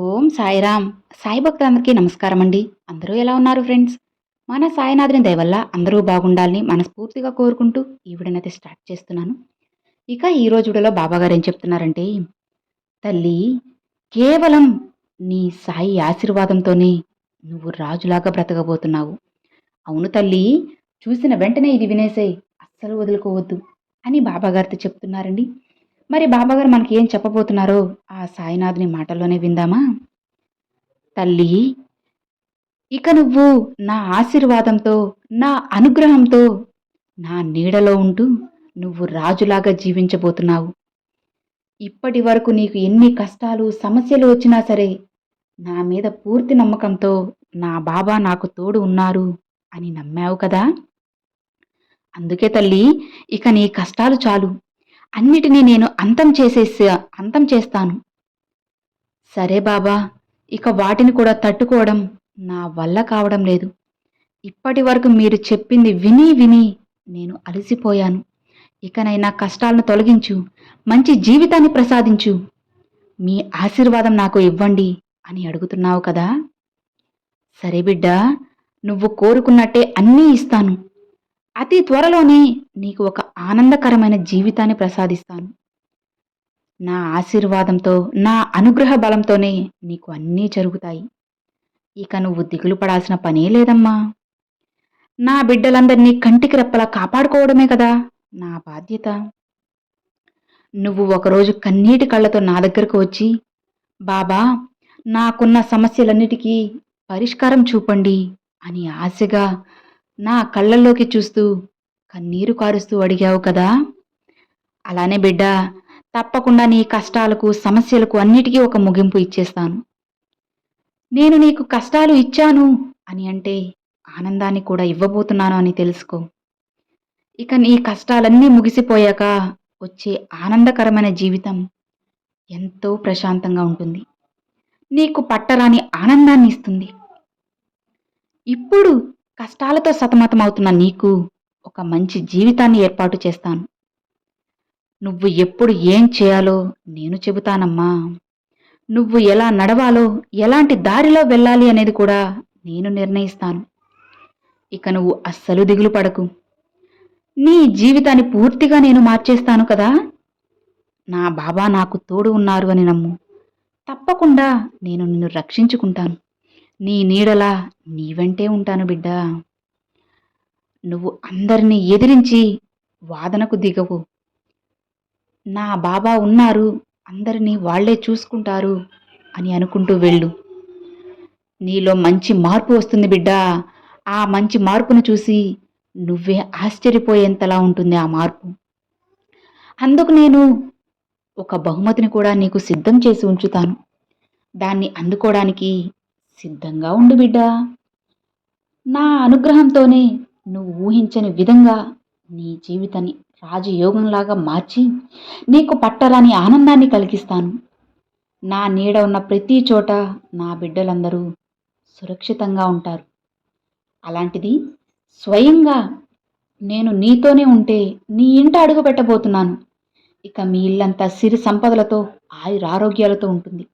ఓం సాయిరామ్. సాయి భక్తులందరికీ నమస్కారం అండి అందరూ ఎలా ఉన్నారు ఫ్రెండ్స్? మన సాయినాథుని దయవల్ల అందరూ బాగుండాలని మనస్ఫూర్తిగా కోరుకుంటూ ఈ విడనైతే స్టార్ట్ చేస్తున్నాను. ఇక ఈ రోజు బాబాగారు ఏం చెప్తున్నారంటే తల్లి కేవలం నీ సాయి ఆశీర్వాదంతోనే నువ్వు రాజులాగా బ్రతకబోతున్నావు. అవును తల్లి చూసిన వెంటనే ఇది వినేసేయ్ అస్సలు వదులుకోవద్దు అని బాబాగారితో చెప్తున్నారండి. మరి బాబాగారు మనకి ఏం చెప్పబోతున్నారో? ఆ సాయినాథుని మాటల్లోనే విందామా? తల్లి ఇక నువ్వు నా ఆశీర్వాదంతో నా అనుగ్రహంతో నా నీడలో ఉంటూ నువ్వు రాజులాగా జీవించబోతున్నావు. ఇప్పటి వరకు నీకు ఎన్ని కష్టాలు సమస్యలు వచ్చినా సరే నా మీద పూర్తి నమ్మకంతో నా బాబా నాకు తోడు ఉన్నారు అని నమ్మావు కదా? అందుకే తల్లి ఇక నీ కష్టాలు చాలు. అన్నిటినీ నేను అంతం చేసేసి అంతం చేస్తాను. సరే బాబా ఇక వాటిని కూడా తట్టుకోవడం నా వల్ల కావడం లేదు. ఇప్పటి వరకు మీరు చెప్పింది విని విని నేను అలసిపోయాను. ఇకనైనా కష్టాలను తొలగించు మంచి జీవితాన్ని ప్రసాదించు. మీ ఆశీర్వాదం నాకు ఇవ్వండి అని అడుగుతున్నావు కదా? సరే బిడ్డ నువ్వు కోరుకున్నట్టే అన్నీ ఇస్తాను. అతి త్వరలోనే నీకు ఒక ఆనందకరమైన జీవితాన్ని ప్రసాదిస్తాను. నా ఆశీర్వాదంతో నా అనుగ్రహ బలంతోనే నీకు అన్నీ జరుగుతాయి. ఇక నువ్వు దిగులు పడాల్సిన పనే లేదమ్మా. నా బిడ్డలందరినీ కంటికి రెప్పలా కాపాడుకోవడమే కదా నా బాధ్యత. నువ్వు ఒకరోజు కన్నీటి కళ్ళతో నా దగ్గరకు వచ్చి బాబా నాకున్న సమస్యలన్నిటికీ పరిష్కారం చూపండి అని ఆశగా నా కళ్ళల్లోకి చూస్తూ కన్నీరు కారుస్తూ అడిగావు కదా. అలానే బిడ్డ తప్పకుండా నీ కష్టాలకు సమస్యలకు అన్నిటికీ ఒక ముగింపు ఇచ్చేస్తాను. నేను నీకు కష్టాలు ఇచ్చాను అని అంటే ఆనందాన్ని కూడా ఇవ్వబోతున్నాను అని తెలుసుకో. ఇక నీ కష్టాలన్నీ ముగిసిపోయాక వచ్చే ఆనందకరమైన జీవితం ఎంతో ప్రశాంతంగా ఉంటుంది. నీకు పట్టరాని ఆనందాన్ని ఇస్తుంది. ఇప్పుడు కష్టాలతో సతమతమవుతున్న నీకు ఒక మంచి జీవితాన్ని ఏర్పాటు చేస్తాను. నువ్వు ఎప్పుడు ఏం చేయాలో నేను చెబుతానమ్మా. నువ్వు ఎలా నడవాలో ఎలాంటి దారిలో వెళ్ళాలి అనేది కూడా నేను నిర్ణయిస్తాను. ఇక నువ్వు అస్సలు దిగులు పడకు. నీ జీవితాన్ని పూర్తిగా నేను మార్చేస్తాను కదా. నా బాబా నాకు తోడు ఉన్నారు అని నమ్ము. తప్పకుండా నేను నిన్ను రక్షించుకుంటాను. నీ నీడలా నీ వెంటే ఉంటాను బిడ్డా. నువ్వు అందరినీ ఎదిరించి వాదనకు దిగవు. నా బాబా ఉన్నారు అందరినీ వాళ్ళే చూసుకుంటారు అని అనుకుంటూ వెళ్ళు. నీలో మంచి మార్పు వస్తుంది బిడ్డా. ఆ మంచి మార్పును చూసి నువ్వే ఆశ్చర్యపోయేంతలా ఉంటుంది ఆ మార్పు. అందుకు నేను ఒక బహుమతిని కూడా నీకు సిద్ధం చేసి ఉంచుతాను. దాన్ని అందుకోవడానికి సిద్ధంగా ఉండు బిడ్డా. నా అనుగ్రహంతోనే నువ్వు ఊహించని విధంగా నీ జీవితాన్ని రాజయోగంలాగా మార్చి నీకు పట్టరాని ఆనందాన్ని కలిగిస్తాను. నా నీడ ఉన్న ప్రతి చోట నా బిడ్డలందరూ సురక్షితంగా ఉంటారు. అలాంటిది స్వయంగా నేను నీతోనే ఉంటే నీ ఇంట అడుగు పెట్టబోతున్నాను ఇక మీ ఇల్లంతా సిరి సంపదలతో ఆయురారోగ్యాలతో ఉంటుంది.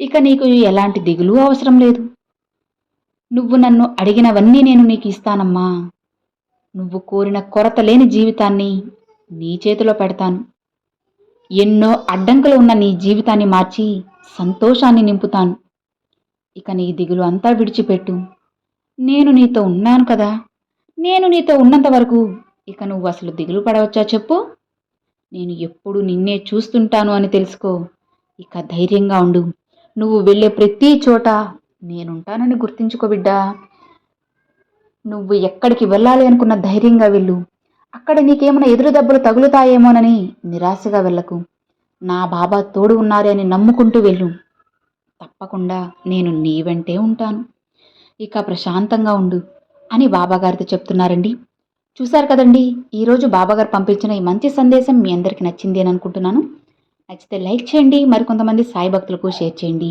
ఇక నీకు ఎలాంటి దిగులు అవసరం లేదు. నువ్వు నన్ను అడిగినవన్నీ నేను నీకు ఇస్తానమ్మా నువ్వు కోరిన కొరత లేని జీవితాన్ని నీ చేతిలో పెడతాను. ఎన్నో అడ్డంకులు ఉన్న నీ జీవితాన్ని మార్చి సంతోషాన్ని నింపుతాను. ఇక నీ దిగులు అంతా విడిచిపెట్టు. నేను నీతో ఉన్నాను కదా. నేను నీతో ఉన్నంత వరకు ఇక నువ్వు అసలు దిగులు పడవచ్చా చెప్పు? నేను ఎప్పుడు నిన్నే చూస్తుంటాను అని తెలుసుకో. ఇక ధైర్యంగా ఉండు. నువ్వు వెళ్ళే ప్రతి చోట నేనుంటానని గుర్తించుకో బిడ్డా. నువ్వు ఎక్కడికి వెళ్ళాలి అనుకున్న ధైర్యంగా వెళ్ళు. అక్కడ నీకేమైనా ఎదురు దెబ్బలు తగులుతాయేమోనని నిరాశగా వెళ్ళకు. నా బాబా తోడు ఉన్నారే అని నమ్ముకుంటూ వెళ్ళు. తప్పకుండా నేను నీ వెంటే ఉంటాను. ఇక ప్రశాంతంగా ఉండు అని బాబాగారితో చెప్తున్నారండి. చూశారు కదండి ఈరోజు బాబాగారు పంపించిన ఈ మంచి సందేశం మీ అందరికీ నచ్చింది అని అనుకుంటున్నాను. నచ్చితే లైక్ చేయండి మరికొంతమంది సాయి భక్తులకు షేర్ చేయండి.